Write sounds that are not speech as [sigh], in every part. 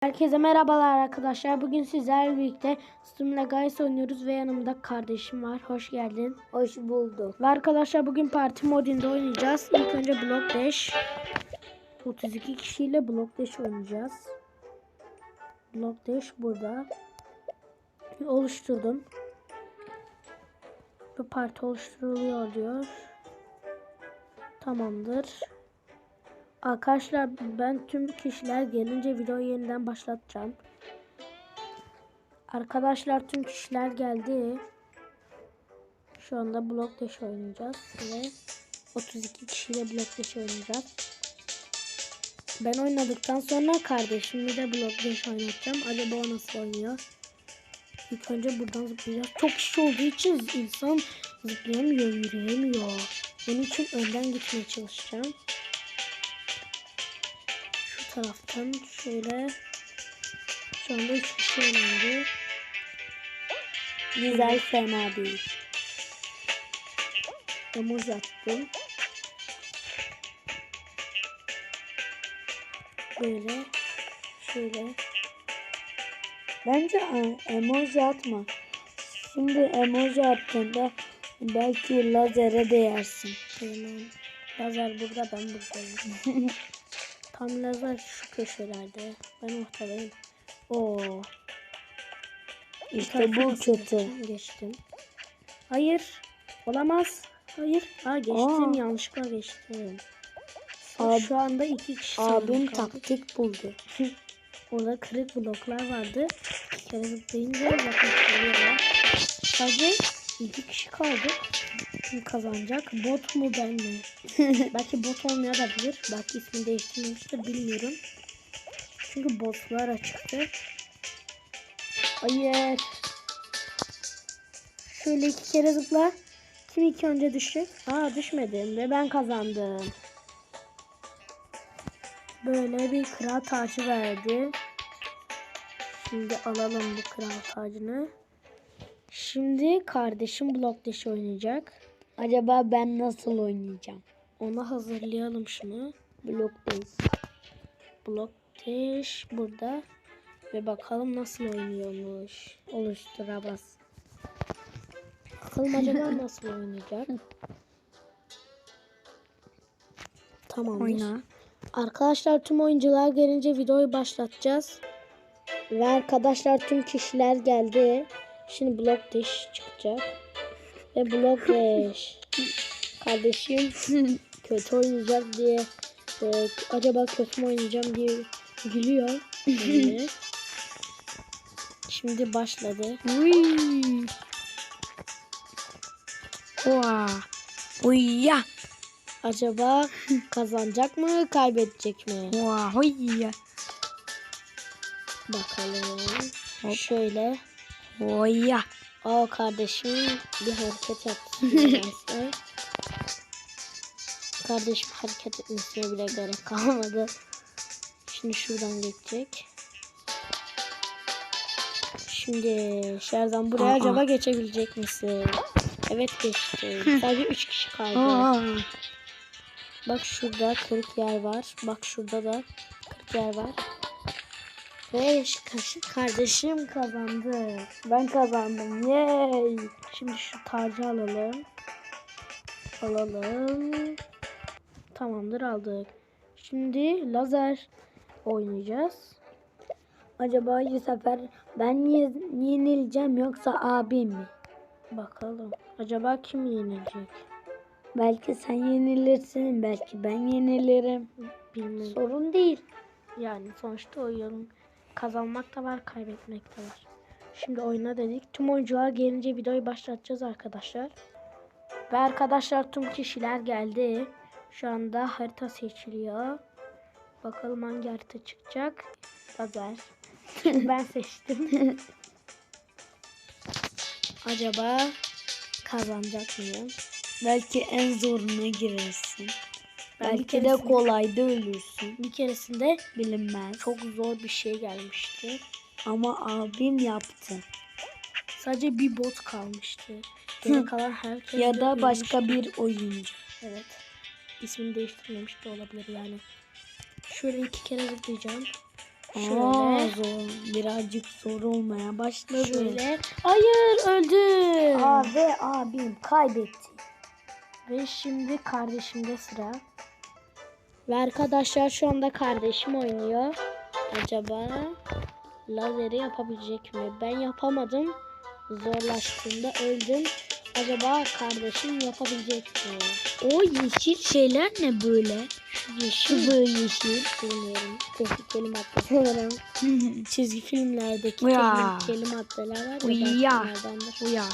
Herkese merhabalar arkadaşlar. Bugün sizlerle birlikte Steam'le Guys oynuyoruz ve yanımda kardeşim var. Hoş geldin. Hoş bulduk. Ve arkadaşlar bugün parti modunda oynayacağız. İlk önce Block Dash. 32 kişiyle Block Dash oynayacağız. Block Dash burada. Oluşturdum. Bu parti oluşturuluyor diyor. Tamamdır. Arkadaşlar ben tüm kişiler gelince videoyu yeniden başlatacağım. Arkadaşlar tüm kişiler geldi. Şu anda Block Dash oynayacağız ve 32 kişiyle Block Dash oynayacağız. Ben oynadıktan sonra kardeşimi de Block Dash oynatacağım. Acaba o nasıl oynuyor? İlk önce buradan zıplayacağız. Çok kişi olduğu için insan zıplayamıyor, yürüyemiyor. Onun için önden gitmeye çalışacağım taraftan şöyle şu anda 3 kişi önemli. Güzel fena değil. Emoji attım. Böyle şöyle Bence emoji atma. Şimdi emoji attığında belki lazere değersin. Tamam. Lazer burada ben buradayım. [laughs] Tam lazer şu köşelerde. Ben ortadayım. Oo. İşte bu kötü. Geçtim. Hayır. Olamaz. Hayır. Ha geçtim. Aa. Yanlışlıkla geçtim. Ab- Şu anda iki kişi Abim taktik buldu. [laughs] Orada kırık bloklar vardı. Kere zıplayınca bakın kırıyorlar. Sadece iki kişi kaldı. Kim kazanacak? Bot mu ben mi? [laughs] Belki bot olmayabilir. Belki ismini değiştirmemiştir bilmiyorum. Çünkü botlar açıktı. Hayır. Şöyle iki kere zıpla. Kim iki önce düşecek? Aa düşmedim ve ben kazandım. Böyle bir kral tacı verdi. Şimdi alalım bu kral tacını. Şimdi kardeşim Block Dash oynayacak. Acaba ben nasıl oynayacağım? Ona hazırlayalım şunu. Bloktayız. Dash burada. Ve bakalım nasıl oynuyormuş. Oluştura bas. Bakalım acaba [laughs] nasıl oynayacak. Tamamdır. Oyna. Arkadaşlar tüm oyuncular gelince videoyu başlatacağız. Ve arkadaşlar tüm kişiler geldi. Şimdi Block Dash çıkacak. Ve Block Dash. Kardeşim [laughs] kötü oynayacak diye e, acaba kötü mü oynayacağım diye gülüyor. [laughs] Şimdi başladı. Uy. Oha. Uyya. Acaba [laughs] kazanacak mı kaybedecek mi? Oha. Uyya. Bakalım. Hop. Şöyle. Uyya. Aa kardeşim bir hareket [laughs] yaptı. kardeşim hareket etmesine bile gerek kalmadı. Şimdi şuradan geçecek. Şimdi Şerdan buraya Aa. acaba geçebilecek misin? Evet geçti. Sadece 3 kişi kaldı. Aa. Bak şurada kırık yer var. Bak şurada da kırık yer var. Ve şu kaşı- kardeşim kazandı. Ben kazandım. Yay. Şimdi şu tacı alalım. Alalım. Tamamdır aldık. Şimdi lazer oynayacağız. Acaba bu sefer ben yenileceğim yoksa abim mi? Bakalım. Acaba kim yenilecek? Belki sen yenilirsin, belki ben yenilirim. Bilmiyorum. Sorun değil. Yani sonuçta oyun kazanmak da var, kaybetmek de var. Şimdi oyuna dedik. Tüm oyuncular gelince videoyu başlatacağız arkadaşlar. Ve arkadaşlar tüm kişiler geldi. Şu anda harita seçiliyor. Bakalım hangi harita çıkacak. Lazer. [laughs] ben seçtim. Acaba kazanacak mıyım? Belki en zoruna girersin. Ben belki de kolayda ölürsün. Bir keresinde Bilinmez. çok zor bir şey gelmişti. Ama abim yaptı. Sadece bir bot kalmıştı. Geri kalan herkes Ya da başka bir oyuncu. Evet. İsmini değiştirmemiş de olabilir yani. Şöyle iki kere zıplayacağım. Şöyle. Aa, zor. Birazcık zor olmaya başladı. Şöyle. Hayır öldüm. Ve abim kaybetti. Ve şimdi kardeşimde sıra. Ve arkadaşlar şu anda kardeşim oynuyor. Acaba lazeri yapabilecek mi? Ben yapamadım. Zorlaştığında öldüm. Acaba kardeşim yapabilecek mi? O yeşil şeyler ne böyle? Yeşil. böyle yeşil. Bilmiyorum. Tehlikeli madde sanırım. [laughs] Çizgi filmlerdeki Uya. tehlikeli maddeler var ya. Uya. belki onlardandır. Bu ya.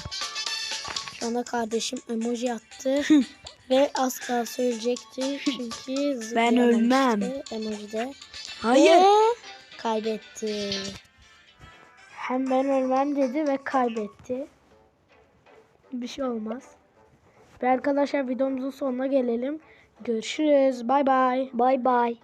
Şu anda kardeşim emoji attı. [laughs] Ve az kalsın söyleyecekti. Çünkü Ben ölmem. Emojide. Hayır. Ve kaybetti. Hem ben ölmem dedi ve kaybetti. Bir şey olmaz. Ve arkadaşlar videomuzun sonuna gelelim. Görüşürüz. Bay bay. Bay bay.